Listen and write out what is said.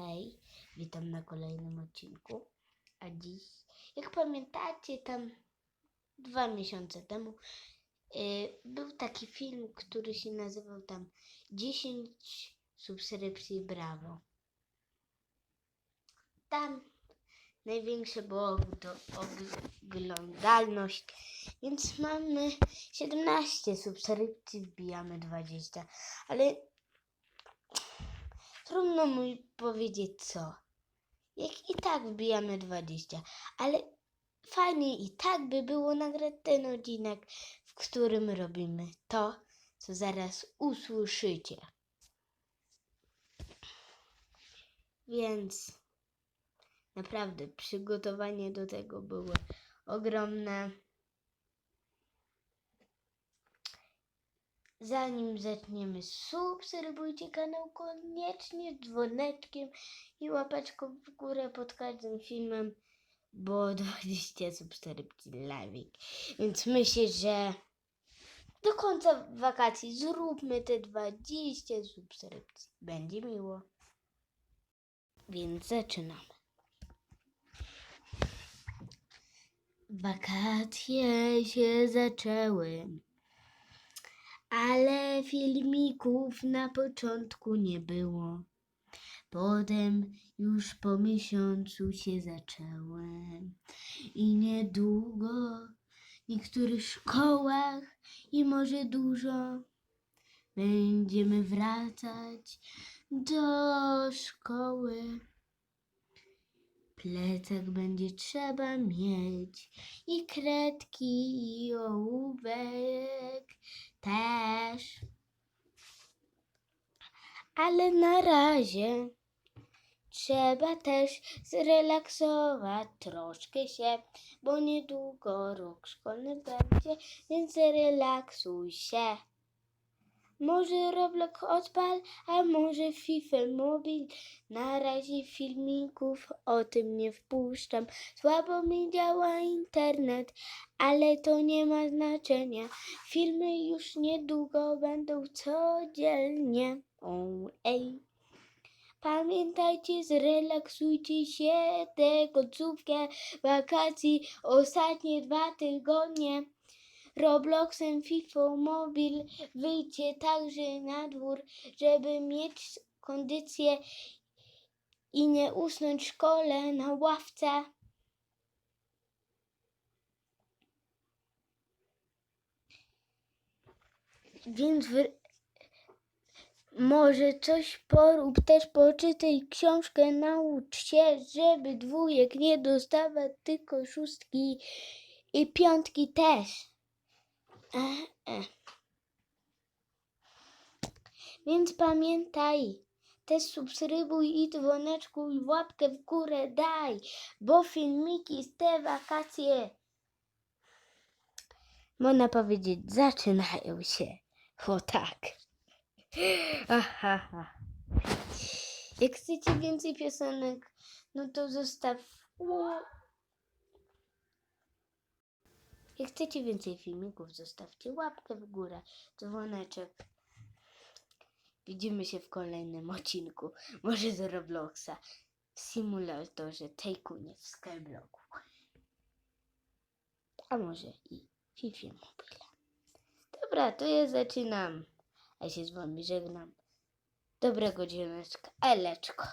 Hej, witam na kolejnym odcinku. A dziś, jak pamiętacie, tam dwa miesiące temu y, był taki film, który się nazywał tam 10 subskrypcji Brawo. Tam największe było to oglądalność, więc mamy 17 subskrypcji, wbijamy 20, ale Trudno mi powiedzieć co. Jak i tak wbijamy 20, ale fajnie i tak by było nagrać ten odcinek, w którym robimy to, co zaraz usłyszycie. Więc naprawdę przygotowanie do tego były ogromne. Zanim zaczniemy, subskrybujcie kanał koniecznie dzwoneczkiem i łapeczką w górę pod każdym filmem, bo 20 subskrypcji live. Więc myślę, że do końca wakacji zróbmy te 20 subskrypcji. Będzie miło. Więc zaczynamy. Wakacje się zaczęły. Ale filmików na początku nie było. Potem już po miesiącu się zaczęły. I niedługo w niektórych szkołach i może dużo będziemy wracać do szkoły. Plecak będzie trzeba mieć i kredki i ołówek też. Ale na razie trzeba też zrelaksować troszkę się, bo niedługo rok szkolny będzie, więc relaksuj się. Może Roblox odpal, a może FIFA Mobil. Na razie filmików o tym nie wpuszczam. Słabo mi działa internet, ale to nie ma znaczenia. Filmy już niedługo będą codziennie. O, ej. Pamiętajcie, zrelaksujcie się tę końcówkę wakacji, ostatnie dwa tygodnie. Robloxem, FIFA, mobil, wyjdźcie także na dwór, żeby mieć kondycję i nie usnąć w szkole na ławce. Więc może coś porób, też poczytaj książkę, naucz się, żeby dwójek nie dostawać, tylko szóstki i piątki też. E, e. Więc pamiętaj, też subskrybuj i dzwoneczku i łapkę w górę daj, bo filmiki z te wakacje, można powiedzieć, zaczynają się. O tak. Aha, aha. Jak chcecie więcej piosenek, no to zostaw. Jak chcecie więcej filmików, zostawcie łapkę w górę, dzwoneczek. Widzimy się w kolejnym odcinku. Może z Robloxa. W symulatorze Tycoonie w Skyblocku. A może i FIFA Mobile. Dobra, to ja zaczynam. A się z wami żegnam. Dobrego dzieneczka. Eleczko.